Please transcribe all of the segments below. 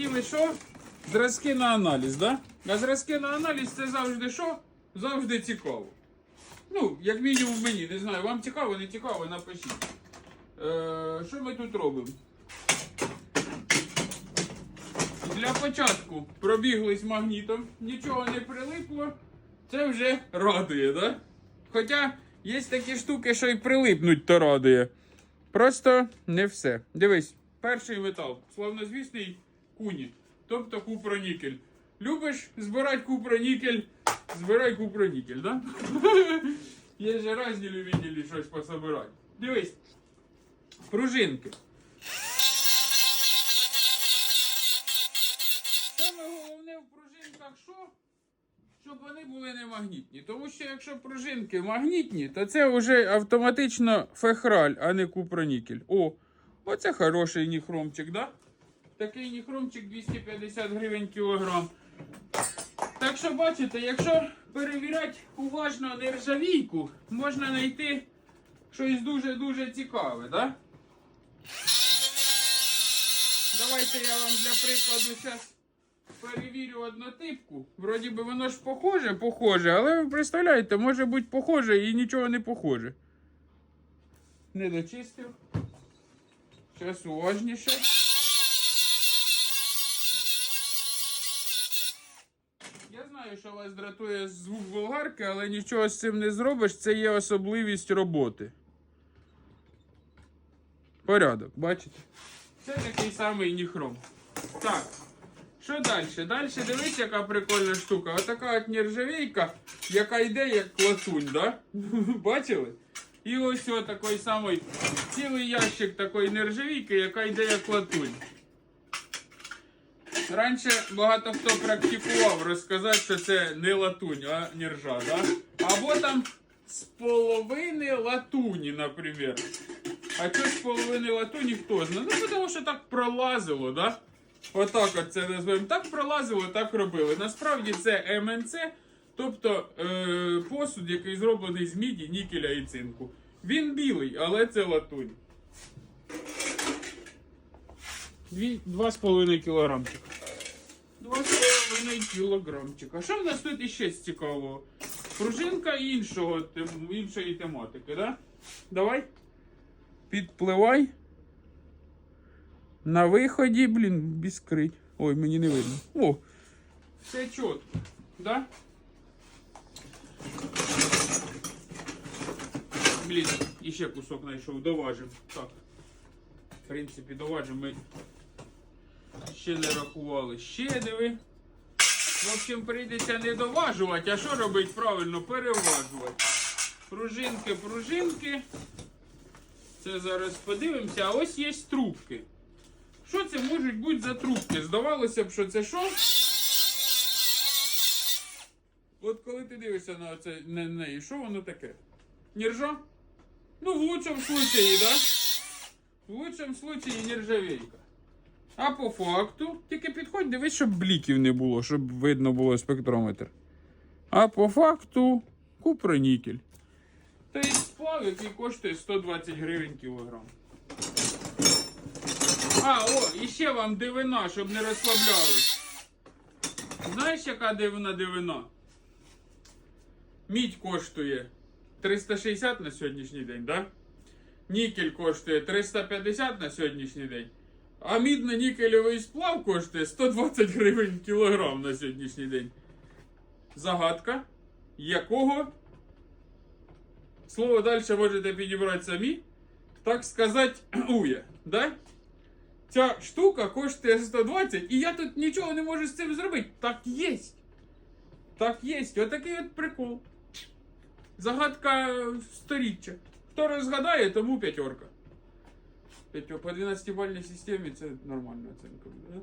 хотіли що? Зразки на аналіз, да? А зразки на аналіз це завжди що? Завжди цікаво. Ну, як мінімум мені, не знаю, вам цікаво, не цікаво, напишіть. Е, що ми тут робимо? Для початку пробіглись магнітом, нічого не прилипло. Це вже радує, да? Хоча є такі штуки, що й прилипнуть, то радує. Просто не все. Дивись, перший метал, славнозвісний куні, тобто купронікель. Любиш збирати купронікель, збирай купронікель, да? Є же різні любителі щось пособирати. Дивись, пружинки. Саме головне в пружинках що? Щоб вони були не магнітні. Тому що якщо пружинки магнітні, то це вже автоматично фехраль, а не купронікель. О, оце хороший ніхромчик, да? Такий ніхромчик 250 гривень кілограм. Так що бачите, якщо перевіряти уважно нержавійку, можна знайти щось дуже-дуже цікаве, да? Давайте я вам для прикладу зараз перевірю однотипку. Вроді би воно ж похоже, похоже, але ви представляєте, може бути похоже і нічого не похоже. Не дочистив. Зараз уважніше. Знаю, що вас дратує звук болгарки, але нічого з цим не зробиш. Це є особливість роботи. Порядок, бачите? Це такий самий ніхром. Так. Що далі? Далі дивись, яка прикольна штука. Отака от нержавейка, яка йде як латунь, да? Бачили? І ось такий самий цілий ящик такої нержавійки, яка йде як латунь. Раніше багато хто практикував розказати, що це не латунь, а нержа, да? Або там з половини латуні, наприклад. А що з половини латуні хто знає? Ну, тому що так пролазило, да? Отак от це назвемо. Так пролазило, так робили. Насправді це МНЦ, тобто е, посуд, який зроблений з міді, нікеля і цинку. Він білий, але це латунь. Дві- Два з половиною кілограмчика. Два з половиною кілограмчика. Що в нас тут іще з цікавого? Пружинка іншого, іншої тематики, да? Давай. Підпливай. На виході, блін, біскрить. Ой, мені не видно. О, все чітко. Да? Блін, іще кусок знайшов, доважим. Так. В принципі, доважим ми ще не рахували. Ще диви. В общем, прийдеться не доважувати, а що робити правильно? Переважувати. Пружинки, пружинки. Це зараз подивимося. А ось є трубки. Що це можуть бути за трубки? Здавалося б, що це що? От коли ти дивишся на це на неї, що воно таке? Нержа? Ну, в лучшому случаї, да? В лучшому случаї нержавейка. А по факту, тільки підходь, дивись, щоб бліків не було, щоб видно було спектрометр. А по факту купронікель. Тобто сплав, який коштує 120 гривень кілограм. А, о, і ще вам дивина, щоб не розслаблялись. Знаєш, яка дивина дивина? Мідь коштує 360 на сьогоднішній день, да? Нікель коштує 350 на сьогоднішній день. А мідно-нікельовий сплав коштує 120 гривень кілограм на сьогоднішній день. Загадка, якого слово далі можете підібрати самі. Так сказати, уя, да? Ця штука коштує 120, і я тут нічого не можу з цим зробити. Так єсть. Так єсть. Отакий от прикол. Загадка сторіччя. Хто розгадає, тому п'ятерка. П'ятьо- По 12-бальній системі це нормальна оцінка. буде,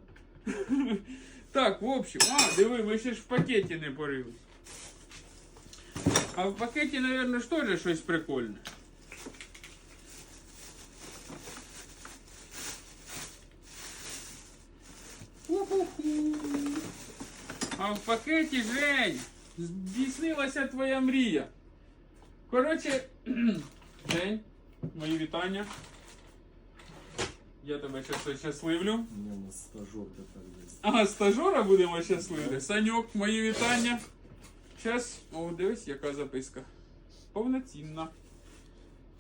Да? Так, в общем. А, диви, ми ще ж в пакеті не порили. А в пакеті, мабуть, ж теж щось прикольне. Ху-ху-ху. А в пакеті, Жень, здійснилася твоя мрія. Коротше, Жень, мої вітання. Я тебе щас щасливлю. У меня у нас стажер тепер є. Ага, стажора будемо щасливі. Саньок, мої вітання. Щас. О, дивись, яка записка. Повноцінна.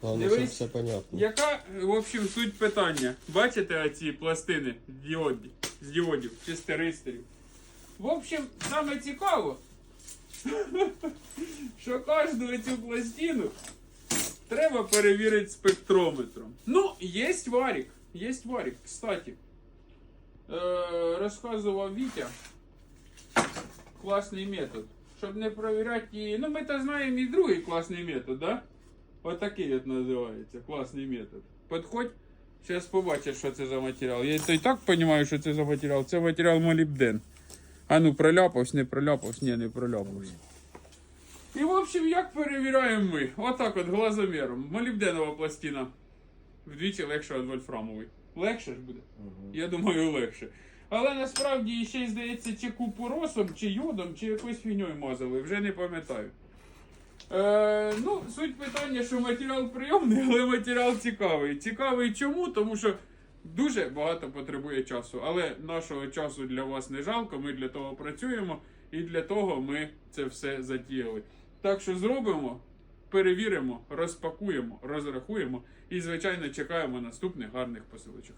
Главное, Дивись. все понятно. Яка, в общем, суть питання? Бачите оці пластини з діодів, з діодів чи з теристорів? В общем, саме цікаво, що кожну цю пластину треба перевірити спектрометром. Ну, є варік. Є варік. Кстати, е, розказував Вітя. Класний метод. Щоб не перевіряти її. Ну, ми то знаємо і другий класний метод, да? Отакий от називається. Класний метод. Підходь, зараз побачиш, що це за матеріал. Я то і так розумію, що це за матеріал. Це матеріал молібден. А ну, проляпався, не проляпався, ні, не проляпався. І в общем, як перевіряємо ми? Отак от глазоміром. Молібденова пластина вдвічі легша від вольфрамової. Легше ж буде? Ага. Я думаю, легше. Але насправді ще й здається, чи купоросом, чи йодом, чи якоюсь фігньою мазали, вже не пам'ятаю. Е, ну, суть питання, що матеріал прийомний, але матеріал цікавий. Цікавий чому? Тому що дуже багато потребує часу. Але нашого часу для вас не жалко, ми для того працюємо і для того ми це все затіяли. Так що зробимо, перевіримо, розпакуємо, розрахуємо і, звичайно, чекаємо наступних гарних посилочок.